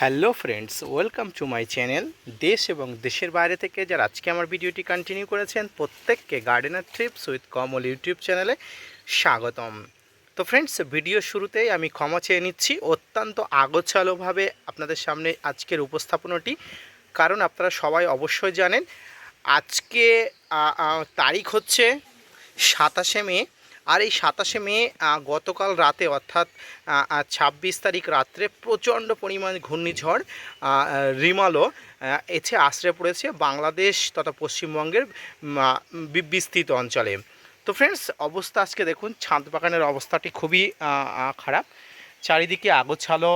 Hello friends, welcome to my channel দেশ এবং দেশের বাইরে থেকে যারা আজকে আমার ভিডিওটি কন্টিনিউ করেছেন, প্রত্যেককে gardener trips with Kamal YouTube চ্যানেলে স্বাগতম। তো ফ্রেন্ডস, ভিডিও শুরুতেই আমি ক্ষমা চেয়ে নিচ্ছি, অত্যন্ত আগোছালোভাবে আপনাদের সামনে আজকের উপস্থাপনাটি, কারণ আপনারা সবাই অবশ্যই জানেন, আজকে তারিখ হচ্ছে সাতাশে মে আর এই সাতাশে মে গতকাল রাতে অর্থাৎ ছাব্বিশ তারিখ রাত্রে প্রচণ্ড পরিমাণ ঘূর্ণিঝড় রিমালো এছে আশ্রয় পড়েছে বাংলাদেশ তথা পশ্চিমবঙ্গের বিস্তৃত অঞ্চলে। তো ফ্রেন্ডস অবস্থা আজকে দেখুন ছাদ বাগানের অবস্থাটি খুবই খারাপ। চারিদিকে আগোছালো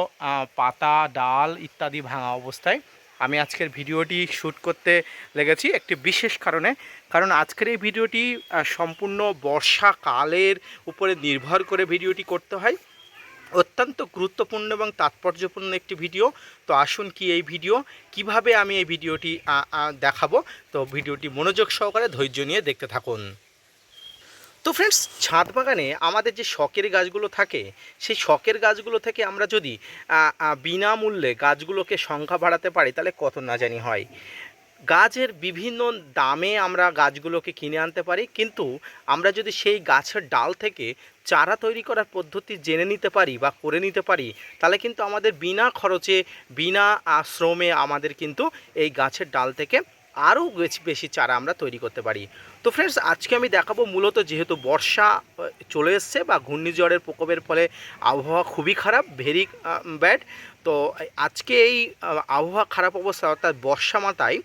পাতা, ডাল ইত্যাদি ভাঙা অবস্থায়। আমি আজকের ভিডিওটি শ্যুট করতে লেগেছি একটি বিশেষ কারণে। কারণ আজকের এই ভিডিওটি সম্পূর্ণ বর্ষাকালের উপরে নির্ভর করে ভিডিওটি করতে হয়। অত্যন্ত গুরুত্বপূর্ণ এবং তাৎপর্যপূর্ণ একটি ভিডিও। তো আসুন কি এই ভিডিও, কীভাবে আমি এই ভিডিওটি দেখাবো। তো ভিডিওটি মনোযোগ সহকারে ধৈর্য নিয়ে দেখতে থাকুন। তো ফ্রেন্ডস ছাদ বাগানে আমাদের যে শখের গাছগুলো থাকে, সেই শখের গাছগুলো থেকে আমরা যদি বিনামূল্যে গাছগুলোকে সংখ্যা বাড়াতে পারি, তাহলে কত না জানি হয়। গাছের বিভিন্ন দামে আমরা গাছগুলোকে কিনে আনতে পারি, কিন্তু আমরা যদি সেই গাছের ডাল থেকে চারা তৈরি করার পদ্ধতি জেনে নিতে পারি বা করে নিতে পারি, তাহলে কিন্তু আমাদের বিনা খরচে, বিনা শ্রমে আমাদের কিন্তু এই গাছের ডাল থেকে আরও বেশি বেশি চারা আমরা তৈরি করতে পারি। তো ফ্রেন্ডস আজকে আমি দেখাবো মূলত যেহেতু বর্ষা চলে এসছে বা ঘূর্ণিঝড়ের প্রকোপের ফলে আবহাওয়া খুবই খারাপ ভেরি ব্যাড তো আজকে এই আবহাওয়া খারাপ অবস্থা অর্থাৎ বর্ষা মাথায়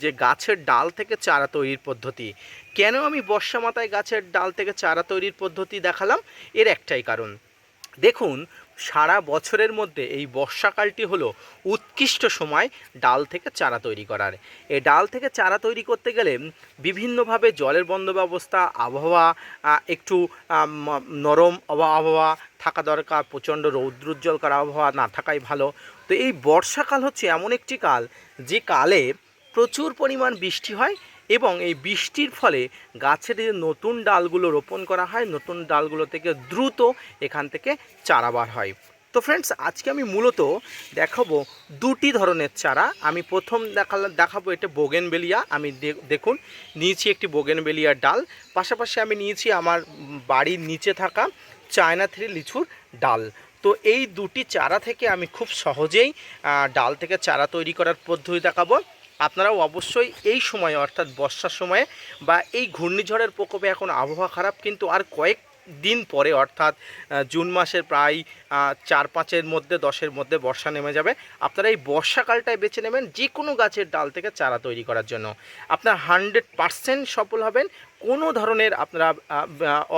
যে গাছের ডাল থেকে চারা তৈরির পদ্ধতি। কেন আমি বর্ষা মাথায় গাছের ডাল থেকে চারা তৈরির পদ্ধতি দেখালাম? এর একটাই কারণ। দেখুন সারা বছরের মধ্যে এই বর্ষাকালটি হলো উৎকৃষ্ট সময় ডাল থেকে চারা তৈরি করার। এই ডাল থেকে চারা তৈরি করতে গেলে বিভিন্নভাবে জলের বন্ধ ব্যবস্থা, আবহাওয়া একটু নরম আবহাওয়া থাকা দরকার, প্রচণ্ড রৌদ্রোজ্জ্বল করা আবহাওয়া না থাকাই ভালো। তো এই বর্ষাকাল হচ্ছে এমন একটি কাল যে কালে প্রচুর পরিমাণ বৃষ্টি হয় এবং এই বৃষ্টির ফলে গাছের যে নতুন ডালগুলো রোপণ করা হয়, নতুন ডালগুলো থেকে দ্রুত এখান থেকে চারা বার হয়। তো ফ্রেন্ডস আজকে আমি মূলত দেখাবো দুটি ধরনের চারা। আমি প্রথম দেখালাম দেখাবো এটা বোগেনবেলিয়া। আমি দেখুন, নিয়েছি একটি বোগেনবেলিয়ার ডাল। পাশাপাশি আমি নিয়েছি আমার বাড়ির নিচে থাকা চায়না থ্রি লিচুর ডাল। তো এই দুটি চারা থেকে আমি খুব সহজেই ডাল থেকে চারা তৈরি করার পদ্ধতি দেখাবো। আপনারাও অবশ্যই এই সময়ে, অর্থাৎ বর্ষার সময়ে বা এই ঘূর্ণিঝড়ের প্রকোপে এখন আবহাওয়া খারাপ, কিন্তু আর কয়েক দিন পরে, অর্থাৎ জুন মাসের প্রায় চার পাঁচের মধ্যে, দশের মধ্যে বর্ষা নেমে যাবে। আপনারা এই বর্ষাকালটায় বেছে নেবেন যে কোনো গাছের ডাল থেকে চারা তৈরি করার জন্য। আপনার হান্ড্রেড পারসেন্ট সফল হবেন। কোনো ধরনের আপনারা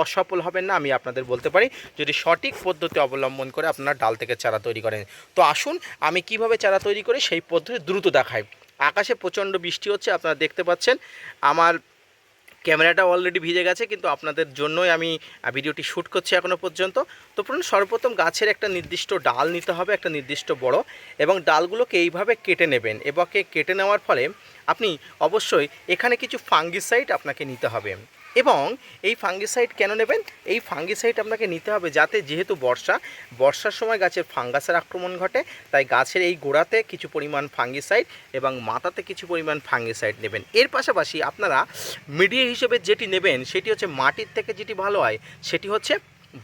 অসফল হবেন না, আমি আপনাদের বলতে পারি। যদি সঠিক পদ্ধতি অবলম্বন করে আপনারা ডাল থেকে চারা তৈরি করেন। তো আসুন, আমি কীভাবে চারা তৈরি করি, সেই পদ্ধতি দ্রুত দেখাই। আকাশে প্রচণ্ড বৃষ্টি হচ্ছে, আপনারা দেখতে পাচ্ছেন। আমার ক্যামেরাটা অলরেডি ভিজে গেছে, কিন্তু আপনাদের জন্যই আমি ভিডিওটি শ্যুট করছি এখনও পর্যন্ত। তো প্রথম সর্বপ্রথম গাছের একটা নির্দিষ্ট ডাল নিতে হবে, একটা নির্দিষ্ট বড়, এবং ডালগুলোকে এইভাবে কেটে নেবেন। এবাকে কেটে নেওয়ার ফলে আপনি অবশ্যই এখানে কিছু ফাঙ্গিসাইড আপনাকে নিতে হবে। এবং এই ফাঙ্গিসাইড কেন নেবেন? এই ফাঙ্গিসাইড আপনাকে নিতে হবে যাতে যেহেতু বর্ষা, বর্ষার সময় গাছের ফাঙ্গাসের আক্রমণ ঘটে, তাই গাছের এই গোড়াতে কিছু পরিমাণ ফাঙ্গিসাইড এবং মাথাতে কিছু পরিমাণ ফাঙ্গিসাইড নেবেন। এর পাশাপাশি আপনারা মিডিয়া হিসেবে যেটি নেবেন, সেটি হচ্ছে মাটির থেকে যেটি ভালো হয়, সেটি হচ্ছে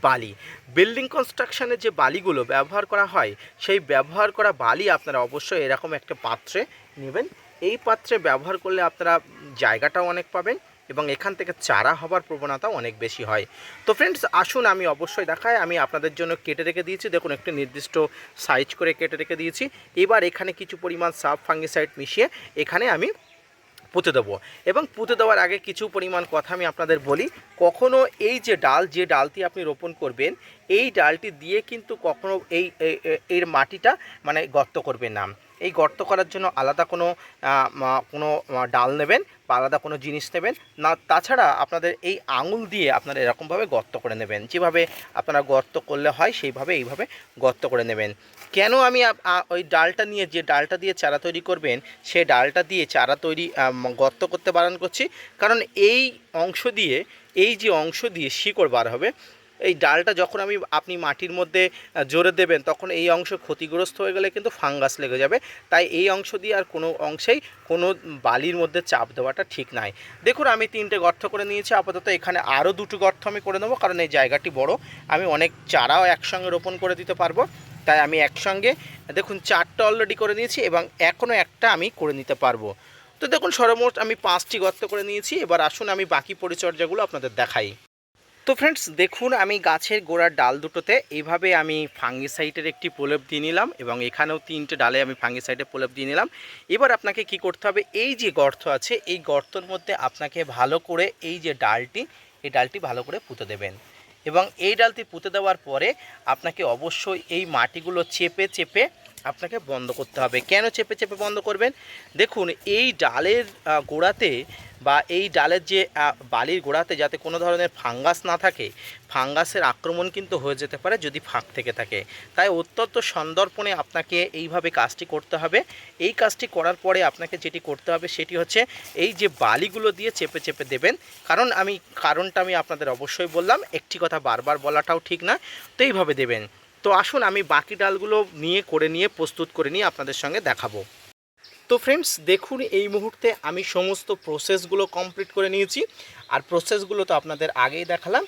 বালি। বিল্ডিং কনস্ট্রাকশনের যে বালিগুলো ব্যবহার করা হয়, সেই ব্যবহার করা বালি আপনারা অবশ্যই এরকম একটা পাত্রে নেবেন। এই পাত্রে ব্যবহার করলে আপনারা জায়গাটাও অনেক পাবেন এবং এখান থেকে চারা হবার প্রবণতাও অনেক বেশি হয়। তো ফ্রেন্ডস আসুন আমি অবশ্যই দেখাই, আমি আপনাদের জন্য কেটে রেখে দিয়েছি। দেখুন, একটি নির্দিষ্ট সাইজ করে কেটে রেখে দিয়েছি। এবার এখানে কিছু পরিমাণ সাব ফাঙ্গিসাইড মিশিয়ে এখানে আমি পুঁতে দেবো। এবং পুঁতে দেওয়ার আগে কিছু পরিমাণ কথা আমি আপনাদের বলি। কখনো এই যে ডাল, যে ডালটি আপনি রোপণ করবেন, এই ডালটি দিয়ে কিন্তু কখনো এই- এর মাটিটা মানে গর্ত করবেন না। এই গর্ত করার জন্য আলাদা কোনো কোনো ডাল নেবেন বা আলাদা কোনো জিনিস নেবেন। না, তাছাড়া আপনাদের এই আঙুল দিয়ে আপনারা এরকমভাবে গর্ত করে নেবেন। যেভাবে আপনারা গর্ত করলে হয়, সেইভাবে এইভাবে গর্ত করে নেবেন। কেন আমি ওই ডালটা নিয়ে যে ডালটা দিয়ে চারা তৈরি করবেন সেই ডালটা দিয়ে চারা তৈরি গর্ত করতে বারণ করছি। কারণ এই অংশ দিয়ে, এই যে অংশ দিয়ে শিকড় বার হবে এই ডালটা যখন আমি, আপনি মাটির মধ্যে জোরে দেবেন, তখন এই অংশ ক্ষতিগ্রস্ত হয়ে গেলে কিন্তু ফাঙ্গাস লেগে যাবে। তাই এই অংশ দিয়ে আর কোনো অংশেই কোনো বালির মধ্যে চাপ দেওয়াটা ঠিক নাই। দেখুন, আমি তিনটে গর্ত করে নিয়েছি। আপাতত এখানে আরও দুটো গর্ত আমি করে নেব, কারণ এই জায়গাটি বড়। আমি অনেক চারাও একসঙ্গে রোপণ করে দিতে পারব। তাই আমি একসঙ্গে, দেখুন, চারটা অলরেডি করে নিয়েছি এবং এখনও একটা আমি করে নিতে পারব। তো দেখুন, সর্বমোট আমি পাঁচটি গর্ত করে নিয়েছি। এবার আসুন, আমি বাকি পরিচর্যাগুলো আপনাদের দেখাই। তো ফ্রেন্ডস দেখুন, আমি গাছের গোড়ার ডাল দুটোতে এইভাবে আমি ফাঙ্গিসাইটের একটি প্রলেপ দিয়ে নিলাম এবং এখানেও তিনটে ডালে আমি ফাঙ্গিসাইটের প্রলেপ দিয়ে নিলাম। এবার আপনাকে কি করতে হবে? এই যে গর্ত আছে, এই গর্তর মধ্যে আপনাকে ভালো করে এই যে ডালটি, এই ডালটি ভালো করে পুঁতে দেবেন। এবং এই ডালটি পুঁতে দেওয়ার পরে আপনাকে অবশ্যই এই মাটিগুলো চেপে চেপে আপনাকে বন্ধ করতে হবে। কেন চেপে চেপে বন্ধ করবেন? দেখুন, এই ডালের গোড়াতে বা এই ডালের যে বালির গোড়াতে যাতে কোনো ধরনের ফাঙ্গাস না থাকে, ফাঙ্গাসের আক্রমণ কিন্তু হয়ে যেতে পারে যদি ফাঁক থেকে থাকে। তাই অত্যন্ত সন্দর্পণে আপনাকে এইভাবে কাজটি করতে হবে। এই কাজটি করার পরে আপনাকে যেটি করতে হবে সেটি হচ্ছে এই যে বালিগুলো দিয়ে চেপে চেপে দেবেন। কারণ আমি, কারণটা আমি আপনাদের অবশ্যই বললাম, একটি কথা বারবার বলাটাও ঠিক না। তো এইভাবে দেবেন। তো আসুন আমি বাকি ডালগুলো নিয়ে, করে নিয়ে, প্রস্তুত করে নিয়ে আপনাদের সঙ্গে দেখাবো। তো ফ্রেন্ডস দেখুন এই মুহূর্তে আমি সমস্ত প্রসেসগুলো কমপ্লিট করে নিয়েছি। আর প্রসেসগুলো তো আপনাদের আগেই দেখালাম।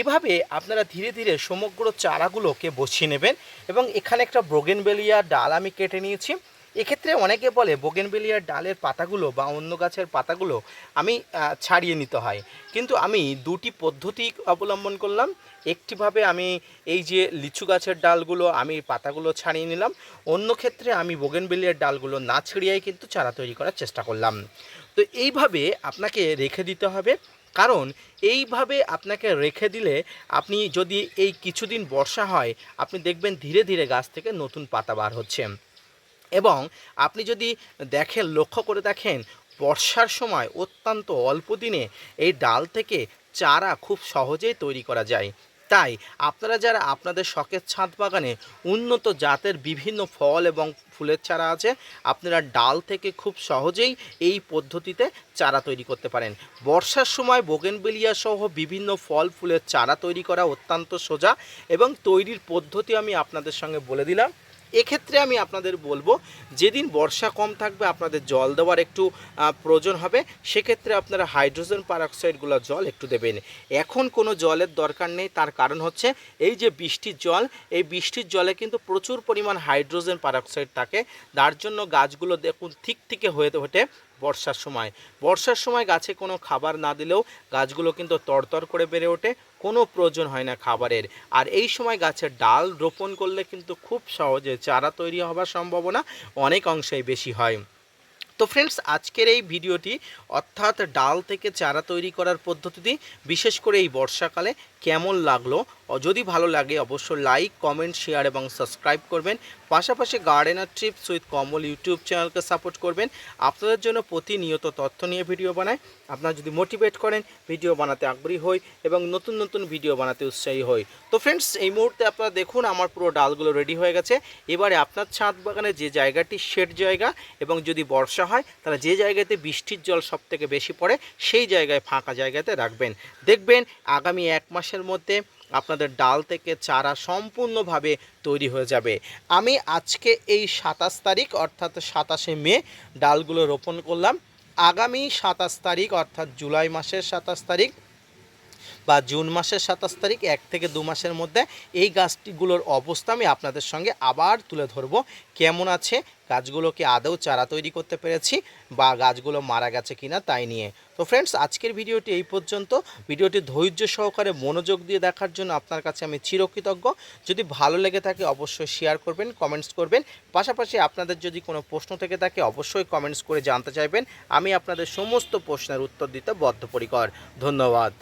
এভাবে আপনারা ধীরে ধীরে সমগ্র চারাগুলোকে বসিয়ে নেবেন এবং এখানে একটা ব্রোগেনবেলিয়া ডাল আমি কেটে নিয়েছি। এক্ষেত্রে অনেকে বলে বোগেনবেলিয়ার ডালের পাতাগুলো বা অন্য গাছের পাতাগুলো আমি ছাড়িয়ে নিতে হয়। কিন্তু আমি দুটি পদ্ধতি অবলম্বন করলাম। একটিভাবে আমি এই যে লিচু গাছের ডালগুলো আমি পাতাগুলো ছাড়িয়ে নিলাম। অন্য ক্ষেত্রে আমি বোগেনবেলিয়ার ডালগুলো না ছাড়িয়েই কিন্তু চারা তৈরি করার চেষ্টা করলাম। তো এইভাবে আপনাকে রেখে দিতে হবে। কারণ এইভাবে আপনাকে রেখে দিলে আপনি যদি এই কিছুদিন বর্ষা হয়, আপনি দেখবেন ধীরে ধীরে গাছ থেকে নতুন পাতা বার হচ্ছে। এবং আপনি যদি দেখেন, লক্ষ্য করে দেখেন, বর্ষার সময় অত্যন্ত অল্প দিনে এই ডাল থেকে চারা খুব সহজেই তৈরি করা যায়। তাই আপনারা যারা আপনাদের শখের ছাদ বাগানে উন্নত জাতের বিভিন্ন ফল এবং ফুলের চারা আছে, আপনারা ডাল থেকে খুব সহজেই এই পদ্ধতিতে চারা তৈরি করতে পারেন। বর্ষার সময় বোগেনবেলিয়া সহ বিভিন্ন ফল, ফুলের চারা তৈরি করা অত্যন্ত সোজা এবং তৈরির পদ্ধতি আমি আপনাদের সঙ্গে বলে দিলাম। এক্ষেত্রে আমি আপনাদের বলব, যেদিন বর্ষা কম থাকবে, আপনাদের জল দেওয়ার একটু প্রয়োজন হবে, সেক্ষেত্রে আপনারা হাইড্রোজেন পারঅক্সাইডগুলো জল একটু দেবেন। এখন কোনো জলের দরকার নেই, তার কারণ হচ্ছে, এই যে বৃষ্টির জল, এই বৃষ্টির জলে কিন্তু প্রচুর পরিমাণ হাইড্রোজেন পারঅক্সাইড থাকে। তার জন্য গাছগুলো দেখুন ঠিক থেকে হয়ে ওঠে। বর্ষার সময়। বর্ষার সময় গাছে কোনো খাবার না দিলেও গাছগুলো কিন্তু তরতর করে বেড়ে ওঠে, কোনো প্রয়োজন হয় না খাবারের। আর এই সময় গাছের ডাল রোপণ করলে কিন্তু খুব সহজে চারা তৈরি হওয়ার সম্ভাবনা অনেক অংশেই বেশি হয়। তো ফ্রেন্ডস আজকের এই ভিডিওটি অর্থাৎ ডাল থেকে চারা তৈরি করার পদ্ধতিটি, বিশেষ করে এই বর্ষাকালে কেমন লাগল? যদি ভালো লাগে, অবশ্যই লাইক কমেন্ট শেয়ার এবং সাবস্ক্রাইব করবেন। পাশাপাশি gardener trips with Kamal YouTube চ্যানেলকে সাপোর্ট করবেন। আপনাদের জন্য প্রতিনিয়ত তথ্য নিয়ে ভিডিও বানায় আপনারা যদি মোটিভেট করেন ভিডিও বানাতে আগ্রহী হই এবং নতুন নতুন ভিডিও বানাতে উৎসাহী হই। তো ফ্রেন্ডস এই মুহূর্তে আপনারা দেখুন, আমার পুরো ডালগুলো রেডি হয়ে গেছে। এবারে আপনার ছাদ বাগানে যে জায়গাটি শেড জায়গা এবং যদি বর্ষা হয়, তাহলে যে জায়গাতে বৃষ্টির জল সব থেকে বেশি পড়ে, সেই জায়গায় ফাঁকা জায়গাতে রাখবেন। দেখবেন, আগামী এক মাসের মধ্যে আপনাদের ডাল থেকে চারা সম্পূর্ণভাবে তৈরি হয়ে যাবে। আমি আজকে এই সাতাশ তারিখ, অর্থাৎ সাতাশে মে, ডালগুলো রোপণ করলাম। আগামী সাতাশ তারিখ, অর্থাৎ জুলাই মাসের সাতাশ তারিখ বা জুন মাসের সাতাশ তারিখ, এক থেকে দু মাসের মধ্যে এই গাছটিগুলোর অবস্থা আমি আপনাদের সঙ্গে আবার তুলে ধরবো। কেমন আছে? গাছগুলোকে আদৌ চারা তৈরি করতে পেরেছি বা গাছগুলো মারা গেছে কিনা তাই নিয়ে। তো ফ্রেন্ডস আজকের ভিডিওটি এই পর্যন্ত। ভিডিওটি ধৈর্য সহকারে মনোযোগ দিয়ে দেখার জন্য আপনার কাছে আমি চিরকৃতজ্ঞ। যদি ভালো লেগে থাকে অবশ্যই শেয়ার করবেন কমেন্টস করবেন। পাশাপাশি আপনাদের যদি কোনো প্রশ্ন থেকে থাকে অবশ্যই কমেন্টস করে জানতে চাইবেন। আমি আপনাদের সমস্ত প্রশ্নের উত্তর দিতে বদ্ধপরিকর। ধন্যবাদ।